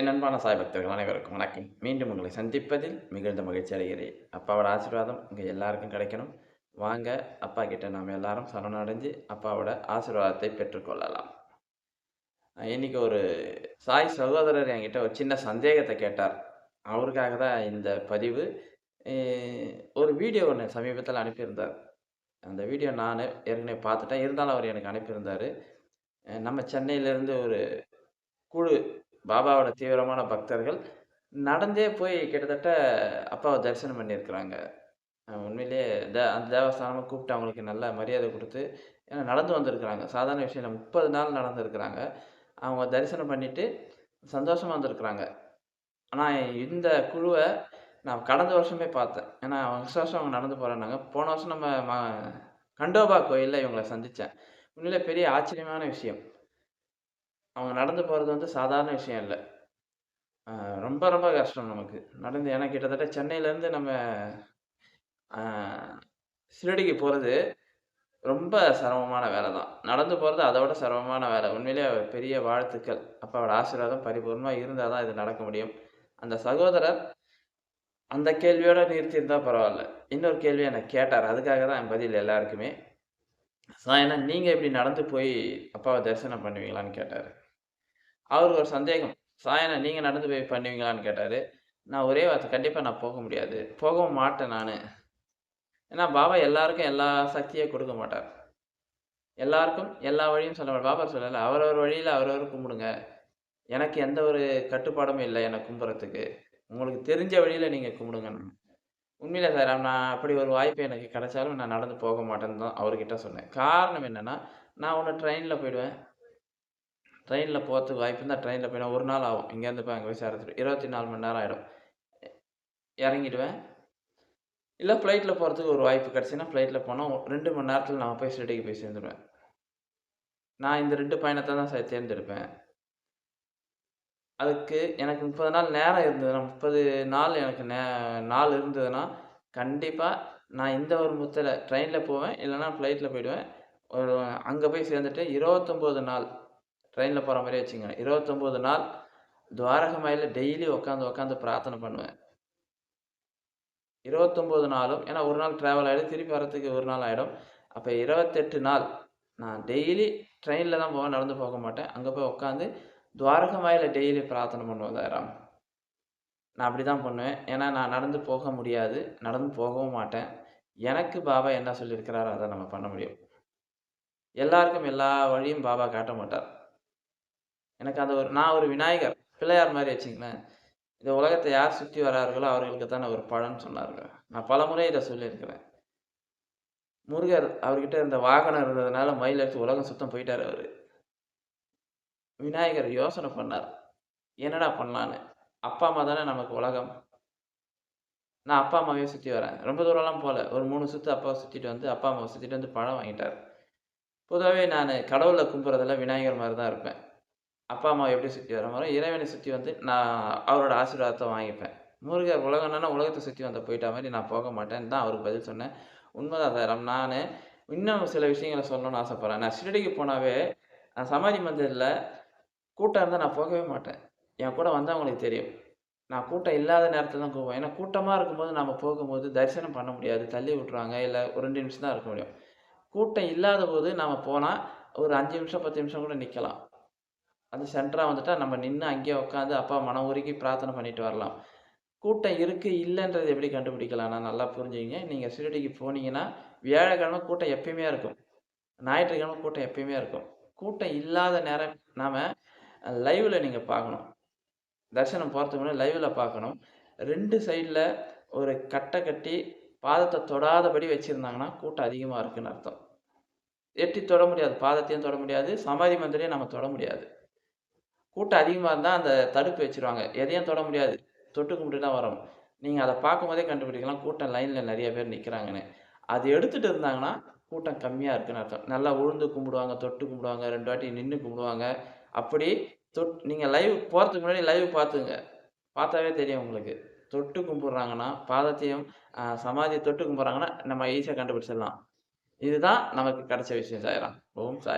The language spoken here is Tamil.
என் அன்பான சாய் பக்தர்கள் அனைவருக்கும் வணக்கம். மீண்டும் உங்களை சந்திப்பதில் மிகுந்த மகிழ்ச்சி அடைகிறேன். அப்பாவோட ஆசீர்வாதம் இங்கே எல்லாருக்கும் கிடைக்கணும். வாங்க அப்பா கிட்ட நாம் எல்லாரும் சரணடைஞ்சு அப்பாவோட ஆசீர்வாதத்தை பெற்றுக்கொள்ளலாம். இன்றைக்கி ஒரு சாய் சகோதரர் என்கிட்ட ஒரு சின்ன சந்தேகத்தை கேட்டார். அவருக்காக தான் இந்த பதிவு. ஒரு வீடியோ ஒன்று சமீபத்தில் அனுப்பியிருந்தார். அந்த வீடியோ நான் ஏற்கனவே பார்த்துட்டேன். இருந்தாலும் அவர் எனக்கு அனுப்பியிருந்தார். நம்ம சென்னையிலேருந்து ஒரு குழு பாபாவோட தீவிரமான பக்தர்கள் நடந்தே போய் கிட்டத்தட்ட அப்பாவை தரிசனம் பண்ணியிருக்கிறாங்க. உண்மையிலே உண்மையிலேயே த அந்த தேவஸ்தானமாக கூப்பிட்டு அவங்களுக்கு நல்ல மரியாதை கொடுத்து ஏன்னா நடந்து வந்திருக்கிறாங்க. சாதாரண விஷயம் முப்பது நாள் நடந்திருக்கிறாங்க. அவங்க தரிசனம் பண்ணிட்டு சந்தோஷமாக வந்திருக்கிறாங்க. ஆனால் இந்த குழுவை நான் கடந்த வருஷமே பார்த்தேன். ஏன்னா வருஷ வருஷம் அவங்க நடந்து போகிறேன்னாங்க போன வருஷம் நம்ம ம கண்டோபா கோயிலில் இவங்களை சந்தித்தேன் உண்மையிலே பெரிய ஆச்சரியமான விஷயம். அவங்க நடந்து போகிறது வந்து சாதாரண விஷயம் இல்லை. ரொம்ப ரொம்ப கஷ்டம் நமக்கு. நடந்து ஏன்னா கிட்டத்தட்ட சென்னையிலேருந்து நம்ம ஆஹ் ஷிரடிக்கு போகிறது ரொம்ப சிரமமான வேலை தான். நடந்து போகிறது அதை விட சிரமமான வேலை. உண்மையிலேயே பெரிய வாழ்த்துக்கள். அப்பாவோட ஆசீர்வாதம் பரிபூர்ணமாக இருந்தால் தான் இது நடக்க முடியும். அந்த சகோதரர் அந்த கேள்வியோடு நிறுத்தியிருந்தால் பரவாயில்ல. இன்னொரு கேள்வி என்னை கேட்டார். அதுக்காக தான் என் பதில் எல்லாருக்குமே. ஏன்னா நீங்கள் இப்படி நடந்து போய் அப்பாவை தரிசனம் பண்ணுவீங்களான்னு கேட்டார். அவருக்கு ஒரு சந்தேகம். சாயனை நீங்கள் நடந்து போய் பண்ணுவீங்களான்னு கேட்டார். நான் ஒரே வார்த்தை கண்டிப்பாக நான் போக முடியாது. போகவும் மாட்டேன் நான். ஏன்னா பாபா எல்லாருக்கும் எல்லா சக்தியும் கொடுக்க மாட்டார். எல்லாருக்கும் எல்லா வழியும் சொல்ல மாட்டார். பாபா சொல்லலை அவரவர் வழியில் அவரவர் கும்பிடுங்க. எனக்கு எந்த ஒரு கட்டுப்பாடும் இல்லை என்னை கும்புறதுக்கு. உங்களுக்கு தெரிஞ்ச வழியில் நீங்கள் கும்பிடுங்க. உண்மையில சார் நான் அப்படி ஒரு வாய்ப்பு எனக்கு கிடைச்சாலும் நான் நடந்து போக மாட்டேன்னு தான் அவர்கிட்ட சொன்னேன். காரணம் என்னென்னா நான் ஒன்று ட்ரெயினில் போயிடுவேன். ட்ரெயினில் போகிறதுக்கு வாய்ப்பு இருந்தால் ட்ரெயினில் போயிடுவேன். ஒரு நாள் ஆகும். இங்கேருந்து போய் அங்கே போய் சேர்த்துட்டு இருபத்தி நாலு மணி நேரம் ஆகிடும் இறங்கிடுவேன். இல்லை ஃப்ளைட்டில் போகிறதுக்கு ஒரு வாய்ப்பு கிடச்சின்னா ஃப்ளைட்டில் போனால் ரெண்டு மணி நேரத்தில் நான் போய் ஷிரடிக்கு போய் சேர்ந்துடுவேன் நான் இந்த ரெண்டு பயணத்தை தான் சார் தேர்ந்தெடுப்பேன். அதுக்கு எனக்கு முப்பது நாள் நேரம் இருந்ததுன்னா முப்பது நாள் எனக்கு நே நாள் இருந்ததுன்னா கண்டிப்பாக நான் இந்த ஒரு முத்தில் ட்ரெயினில் போவேன். இல்லைன்னா ஃப்ளைட்டில் போயிடுவேன். ஒரு அங்கே போய் சேர்ந்துட்டு இருபத்தொம்போது நாள் ட்ரெயினில் போகிற மாதிரியே வச்சுங்க. இருபத்தொம்போது நாள் துவாரகமாயில் டெய்லி உட்காந்து உட்காந்து பிரார்த்தனை பண்ணுவேன். இருபத்தொம்போது நாளும் ஏன்னா ஒரு நாள் ட்ராவல் ஆகிடும் திருப்பி வரத்துக்கு ஒரு நாள் ஆகிடும் அப்போ இருபத்தெட்டு நாள் நான் டெய்லி ட்ரெயினில் தான் போவேன் நடந்து போக மாட்டேன். அங்கே போய் உட்காந்து துவாரகமாயில் டெய்லி பிரார்த்தனை பண்ணுவேன் தாராம் நான் அப்படி தான் பண்ணுவேன். ஏன்னா நான் நடந்து போக முடியாது நடந்து போகவும் மாட்டேன். எனக்கு பாபா என்ன சொல்லியிருக்கிறாரோ அதை நம்ம பண்ண முடியும். எல்லாருக்கும் எல்லா வழியும் பாபா காட்ட மாட்டார். எனக்கு அந்த ஒரு நான் ஒரு விநாயகர் பிள்ளையார் மாதிரி வச்சுங்களேன். இந்த உலகத்தை யார் சுற்றி வரார்களோ அவர்களுக்கு தானே ஒரு பழம்னு சொன்னார்கள். நான் பல முறை இதை சொல்லியிருக்கிறேன். முருகர் அவர்கிட்ட இந்த வாகனம் இருந்ததுனால மயில் எடுத்து உலகம் சுத்தம் போயிட்டார் அவர். விநாயகர் யோசனை பண்ணார். என்னடா பண்ணலான்னு? அப்பா அம்மா தானே நமக்கு உலகம். நான் அப்பா அம்மாவே சுற்றி வரேன். ரொம்ப தூரம்லாம் போகல. ஒரு மூணு சுற்று அப்பாவை சுற்றிட்டு வந்து அப்பா அம்மாவை சுற்றிட்டு வந்து பழம் வாங்கிட்டார். பொதுவாகவே நான் கடவுளை கும்புறதெல்லாம் விநாயகர் மாதிரி தான் இருப்பேன். அப்பா அம்மாவை எப்படி சுற்றி வரமோ இறைவனை சுற்றி வந்து நான் அவரோட ஆசீர்வாதத்தை வாங்கிப்பேன். முருகர் உலகம்னா உலகத்தை சுற்றி வந்த போயிட்ட மாதிரி நான் போக மாட்டேன் தான் அவருக்கு பதில் சொன்னேன். உண்மைதான் சார். நான் இன்னும் சில விஷயங்களை சொல்லணும்னு ஆசைப்பட்றேன். நான் ஷிரடிக்கு போனாவே நான் சமாதி மந்திரில் கூட்டம் இருந்தால் நான் போகவே மாட்டேன். என் கூட வந்தால் அவங்களுக்கு தெரியும். நான் கூட்டம் இல்லாத நேரத்தில் தான் போவேன் ஏன்னா கூட்டமாக இருக்கும்போது நம்ம போகும்போது தரிசனம் பண்ண முடியாது. தள்ளி விட்ருவாங்க இல்லை ஒரு ரெண்டு நிமிஷம் தான் இருக்க முடியும். கூட்டம் இல்லாத போது நம்ம போனால் ஒரு அஞ்சு நிமிஷம் பத்து நிமிஷம் கூட நிற்கலாம் அது சென்டராக வந்துட்டால் நம்ம நின்று அங்கேயே உட்காந்து அப்பா மன உருகி பிரார்த்தனை பண்ணிட்டு வரலாம். கூட்டம் இருக்குது இல்லைன்றது எப்படி கண்டுபிடிக்கலாம்? நான் நல்லா புரிஞ்சுங்க நீங்கள் சிறுடிக்கு போனீங்கன்னா வியாழக்கிழமை கூட்டம் எப்பயுமே இருக்கும். ஞாயிற்றுக்கிழமை கூட்டம் எப்பயுமே இருக்கும். கூட்டம் இல்லாத நேரம் நாம் லைவில் நீங்கள் பார்க்கணும். தரிசனம் போகிறதுக்கு முன்னாடி லைவில் பார்க்கணும். ரெண்டு சைடில் ஒரு கட்டை கட்டி பாதத்தை தொடாதபடி வச்சுருந்தாங்கன்னா கூட்டம் அதிகமாக இருக்குன்னு அர்த்தம். எட்டி தொட முடியாது. பாதத்தையும் தொட முடியாது. சமாதி மந்திரையும் நம்ம தொட முடியாது. கூட்டம் அதிகமாக இருந்தால் அந்த தடுப்பு வச்சுருவாங்க. எதையும் தொட முடியாது. தொட்டு கும்பிட்டு தான் வரும். நீங்கள் அதை பார்க்கும்போதே கண்டுபிடிக்கலாம். கூட்டம் லைனில் நிறைய பேர் நிற்கிறாங்கன்னு அது எடுத்துகிட்டு இருந்தாங்கன்னா கூட்டம் கம்மியாக இருக்குன்னு அர்த்தம். நல்லா உழுந்து கும்பிடுவாங்க தொட்டு கும்பிடுவாங்க ரெண்டு வாட்டி நின்று கும்பிடுவாங்க. அப்படி தொட் நீங்கள் லைவ் போகிறதுக்கு முன்னாடி லைவ் பார்த்துங்க. பார்த்தாவே தெரியும் உங்களுக்கு. தொட்டு கும்பிட்றாங்கன்னா பாதத்தையும் சமாதியை தொட்டு கும்பிட்றாங்கன்னா நம்ம ஈஸியாக கண்டுபிடிச்சிடலாம். இதுதான் நமக்கு கிடைச்ச விஷயம் சாயிரம். ஓம் சாய்